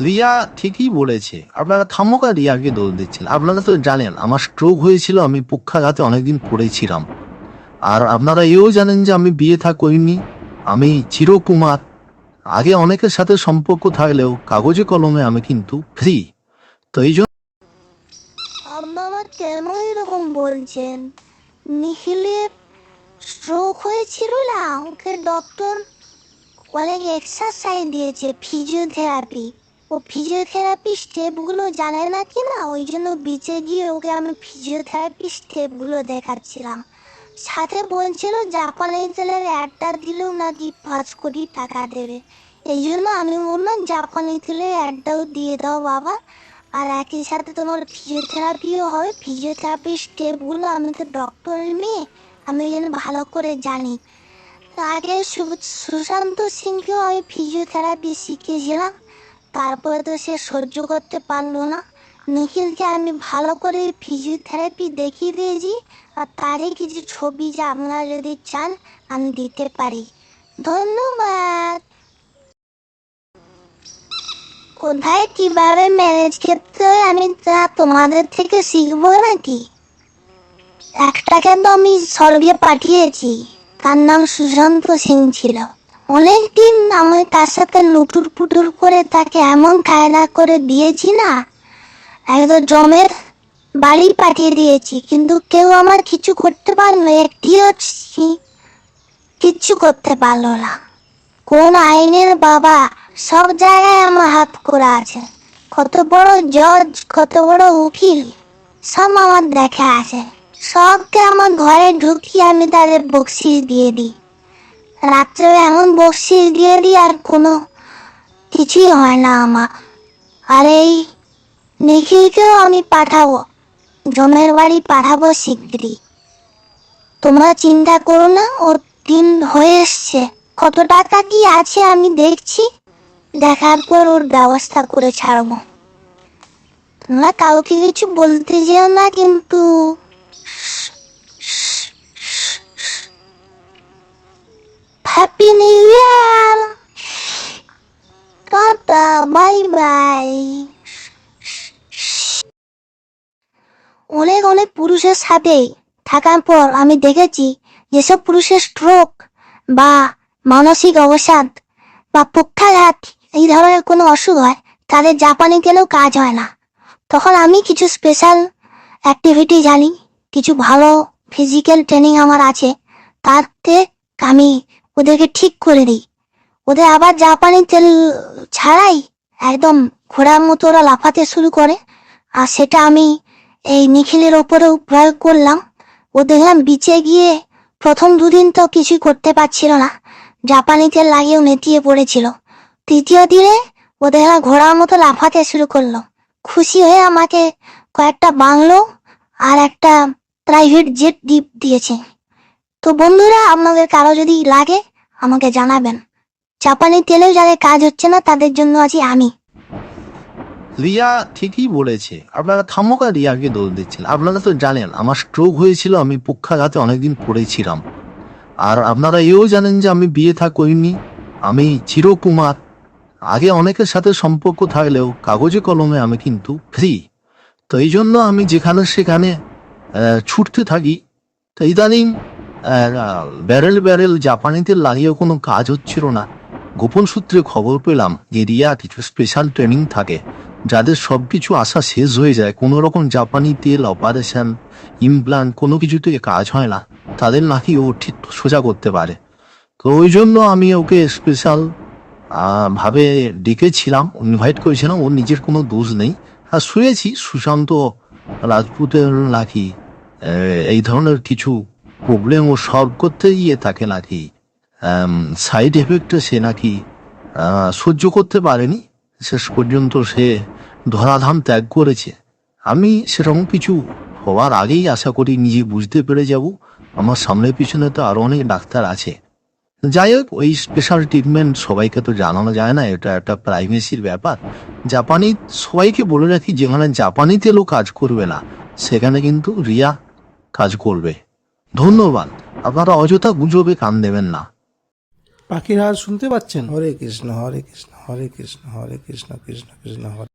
রিয়া ঠিকই বলেছে। আপনারা থামোকা রিয়াকে দোষ দিচ্ছেন। আপনারা তো জানেন, আমার স্ট্রোক হয়েছিল, আমি পক্ষাঘাতে অনেকদিন পড়েছিলাম। আর আপনারা এও জানেন যে আমি বিয়ে থা আমি চিরকুমার। আগে অনেকের সাথে সম্পর্ক থাকলেও কাগজে কলমে আমি কিন্তু ফ্রি তো এই জন্য বাবা কেন এরকম বলছেন? নিখিলের স্ট্রোক হয়েছিল না? ওকে ডক্টর অনেক এক্সারসাইজ দিয়েছে ফিজিওথেরাপি ও ফিজিওথেরাপি স্টেপগুলো জানে না কি না? ওই জন্য বিচে গিয়ে ওকে আমি ফিজিওথেরাপি স্টেপগুলো দেখাচ্ছিলাম। সাথে বলছিল, জাপানি তেলের অ্যাডটা দিলেও নাকি পাঁচ কোটি টাকা দেবে। এই জন্য আমি বললাম, জাপানি তেলের অ্যাডটাও দিয়ে দাও বাবা। আর একই সাথে তোমার ফিজিওথেরাপিও হবে ফিজিওথেরাপি স্টেপগুলো আমি তো ডক্টরের মেয়ে। আমি যেন ভালো করে জানি। আগে সুশান্ত সিংকেও আমি ফিজিওথেরাপি শিখিয়েছিলাম। তারপরে তো সে সহ্য করতে পারল না। নিখিলকে আমি ভালো করে ফিজিওথেরাপি দেখিয়ে দিয়েছি, আর তারই কিছু ছবি যা আপনারা যদি চান, আমি দিতে পারি। ধন্যবাদ। কোথায় কীভাবে ম্যানেজ করতে হয়, আমি তা তোমাদের থেকে শিখব নাকি? একটাকে তো আমি স্বর্গে পাঠিয়েছি, তার নাম সুশান্ত সিং ছিল। অনেকদিন আমি তার সাথে লুটুর পুটুর করে তাকে এমন কায়দা করে দিয়েছি না, একদম জমের বাড়ি পাঠিয়ে দিয়েছি, কিন্তু কেউ আমার কিছু করতে পারল, একটিও কিচ্ছু করতে পারল না। কোন আইনের বাবা সব জায়গায় আমার হাত করা আছে, কত বড় জজ, কত বড় উকিল, সব আমার দেখে আছে। সবকে আমার ঘরে ঢুকিয়ে আমি তাদের বকশিস দিয়ে দিই। রাত্রে এমন বকশিস দিয়ে দিই আর কোনো কিছুই হয় না আমার। আর এই নিখিলকেও আমি পাঠাবো, জমের বাড়ি পাঠাবো শিগগিরই। তোমরা চিন্তা করো না, ওর দিন হয়ে এসছে। কত টাকা কি আছে আমি দেখছি, দেখার পর ওর ব্যবস্থা করে ছাড়বো। তোমরা কাউকে কিছু বলতে যেও না কিন্তু বাই অনেক অনেক পুরুষের সাথে থাকার পর আমি দেখেছি যেসব পুরুষের স্ট্রোক বা মানসিক অবসাদ বা পক্ষাঘাত, এই ধরনের কোনো অসুখ হয়, তাদের জাপানি গেলেও কাজ হয় না। তখন আমি কিছু স্পেশাল অ্যাক্টিভিটি জানি, কিছু ভালো ফিজিক্যাল ট্রেনিং আমার আছে, তাতে আমি ওদেরকে ঠিক করে দিই। ওদের আবার জাপানি তেল ছাড়াই একদম ঘোড়ার মতো ওরা লাফাতে শুরু করে। আর সেটা আমি এই নিখিলের ওপরেও প্রয়োগ করলাম। ও দেখলাম বিচে গিয়ে প্রথম দুদিন তো কিছুই করতে পারছিল না। জাপানিতে লাগিয়েও নেতিয়ে পড়েছিল। তৃতীয় দিনে ও দেখলাম ঘোড়ার মতো লাফাতে শুরু করল। খুশি হয়ে আমাকে কয়েকটা বাংলো আর একটা প্রাইভেট জেট ডিপ দিয়েছে। তো বন্ধুরা, আপনাদের কারও যদি লাগে, আমাকে জানাবেন। জাপানি তেলেও যাদের কাজ হচ্ছে না, তাদের জন্য আছি আমি। রিয়া ঠিকই বলেছে। আপনারা থামোকা রিয়াকে দোষ দিচ্ছেন। আপনারা তো জানেন, আমার স্ট্রোক হয়েছিল, আমি পক্ষাঘাতে অনেকদিন পড়েছিলাম। আর আপনারা এও জানেন যে আমি বিয়ে থা করিনি। আমি চিরকুমার। আগে অনেকের সাথে সম্পর্ক থাকলেও কাগজে কলমে আমি কিন্তু ফ্রি তো এই জন্য আমি যেখানে সেখানে ছুটতে থাকি। তো ইদানিং ব্যারেল ব্যারেল জাপানিতে লাগিয়েও কোনো কাজ হচ্ছিল না। গোপন সূত্রে খবর পেলাম যে রিয়া কিছু স্পেশাল ট্রেনিং থাকে, যাদের সব কিছু আশা শেষ হয়ে যায়, কোনো রকম জাপানি তেল অপারেশন ইমপ্লান্ট কোনো কিছুতে কাজ হয় না, তাদের নাকি ও ঠিক সোজা করতে পারে। তো ওই জন্য আমি ওকে স্পেশাল ভাবে ডেকেছিলাম ইনভাইট করেছিলাম, ওর নিজের কোনো দোষ নেই। আর শুয়েছি, সুশান্ত রাজপুতের নাকি এই ধরনের কিছু প্রবলেম ও সলভ করতে গিয়ে থাকে নাকি। সাইড এফেক্টে সে নাকি সহ্য করতে পারেনি। শেষ পর্যন্ত সে ধরাধাম ত্যাগ করেছে। আমি সেরকম কিছু হওয়ার আগেই আশা করি নিজে বুঝতে পেরে যাব। আমার সামনে পিছনে তো আরও অনেক ডাক্তার আছে। যাই হোক, ওই স্পেশাল ট্রিটমেন্ট সবাইকে তো জানানো যায় না, এটা একটা প্রাইভেসির ব্যাপার। জাপানি, সবাইকে বলে রাখি, যেখানে জাপানি তেলও কাজ করবে না, সেখানে কিন্তু রিয়া কাজ করবে। ধন্যবাদ। আপনারা অযথা গুজবে কান দেবেন না। পাখির হার শুনতে পাচ্ছেন? হরে কৃষ্ণ হরে কৃষ্ণ হরে কৃষ্ণ হরে কৃষ্ণ কৃষ্ণ কৃষ্ণ, হরে